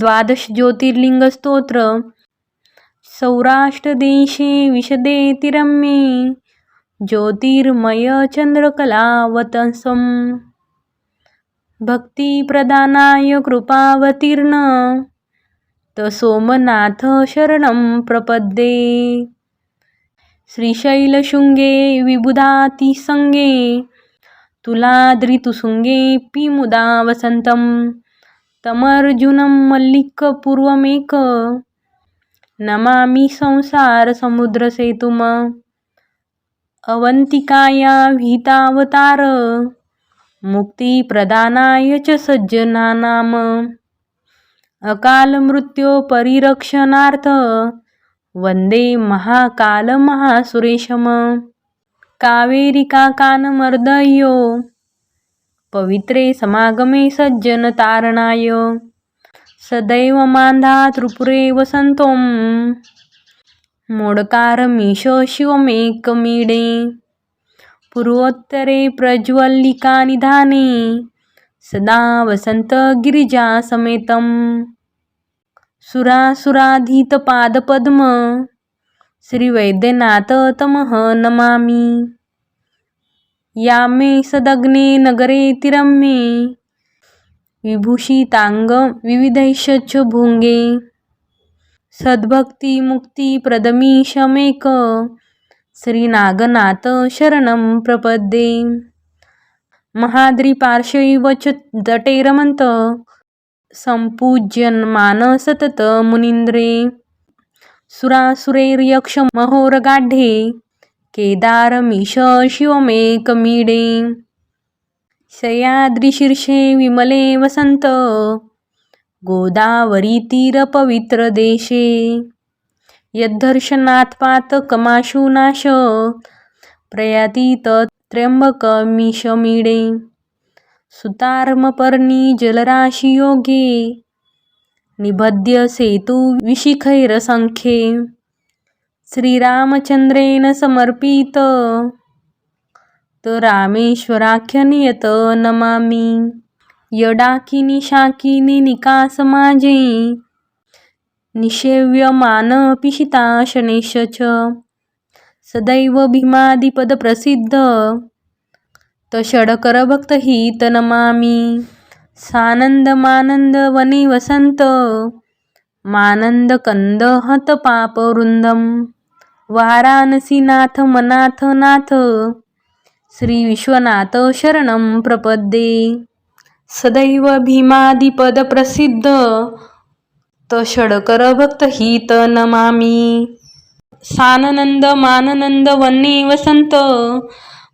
द्वादश ज्योतिर्लिंग स्तोत्र सौराष्ट्रदेशे विशदे रम्ये ज्योतिर्मय चंद्रकलावतंसं भक्तिप्रदानाय कृपावतीर्ण सोमनाथ शरणं प्रपद्ये। श्रीशैलशृङ्गे विबुधातिसङ्गे तुलाद्रितुसुङ्गेऽपि मुदा वसन्तम्। तमर्जुनं मल्लिकपूर्वमेक नमामि संसारसमुद्रसेतुम् अवन्तिकाया भीतावतार मुक्तिप्रदानाय च सज्जनानाम्। अकालमृत्योपरिरक्षणार्थ वन्दे महाकालमहासुरेशम् कावेरिकाकानमर्दयो पवित्रे समागमे सज्जनतारणाय सदैव मान्धा त्रिपुरे वसन्तों मोडकारमीश शिवमेकमीडे। पूर्वोत्तरे प्रज्वल्लिकानिधाने सदा वसन्तगिरिजासमेतं सुरासुराधीतपादपद्म श्रीवैद्यनाथ तमः नमामि। यामे सदग्ने नगरे नगरेतिरम्ये विभूषितांग विविधैश्च भुङ्गे। सद्भक्तिमुक्तिप्रदमीशमेक श्रीनागनाथ शरणं प्रपद्ये। महाद्रिपार्श्वैव च जटे रमंत सम्पूज्यन्मान सतत मुनीन्द्रे। सुरासुरैर्यक्षमहोरगाढ्ये केदारमीश शिवमेकमीडे। शयाद्रिशीर्षे विमले वसंत गोदावरी तीरपवित्र देशे यद्धर्शनात्पात कमाशुनाश यद्धर्शनात्पातकमाशुनाश त्र्यंबक तत्र्यम्बकमीशमीडे सुतार्मपर्णी जलराशियोगे निबध्य सेतुविशिखैरसङ्ख्ये श्रीरामचन्द्रेण समर्पित। रामेश्वराख्यनियत नमामि। यडाकिनी शाकिनी निकासमाजे निषेव्यमानपिशिताशनेश च। सदैव भीमादिपदप्रसिद्ध तषडकरभक्तहित नमामि। सानन्दमानन्दवने वसन्त मानन्दकन्द हतपापवृन्दं वाराणसीनाथ मनाथ नाथ श्रीविश्वनाथ शरणं प्रपद्ये. सदैव भीमादिपदप्रसिद्ध तषडकरभक्तहित नमामि. साननन्दमाननन्दवने वसन्त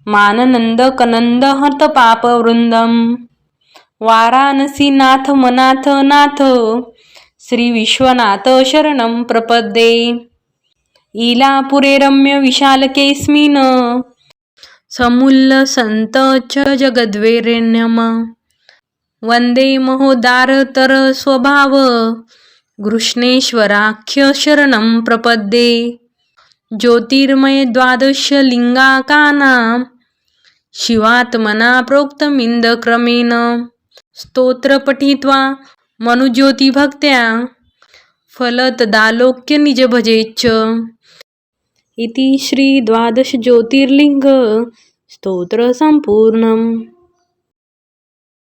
माननन्दकनन्द वाराणसी वाराणसीनाथ मनाथ नाथ श्रीविश्वनाथ शरणं प्रपद्ये. ईलापुरे रम्यविशालकेऽस्मिन् समुल्लसन्त च जगद्वेरेण्यम वन्दे महोदारतरस्वभाव घृष्णेश्वराख्य शरणं प्रपद्ये। ज्योतिर्मय द्वादशलिङ्गाकानां शिवात्मना प्रोक्तमिन्दक्रमेण स्तोत्र पठित्वा मनुज्योतिभक्त्या। फलतदालोक्यनिजभजेच्च इति श्री द्वादश ज्योतिर्लिंग स्तोत्र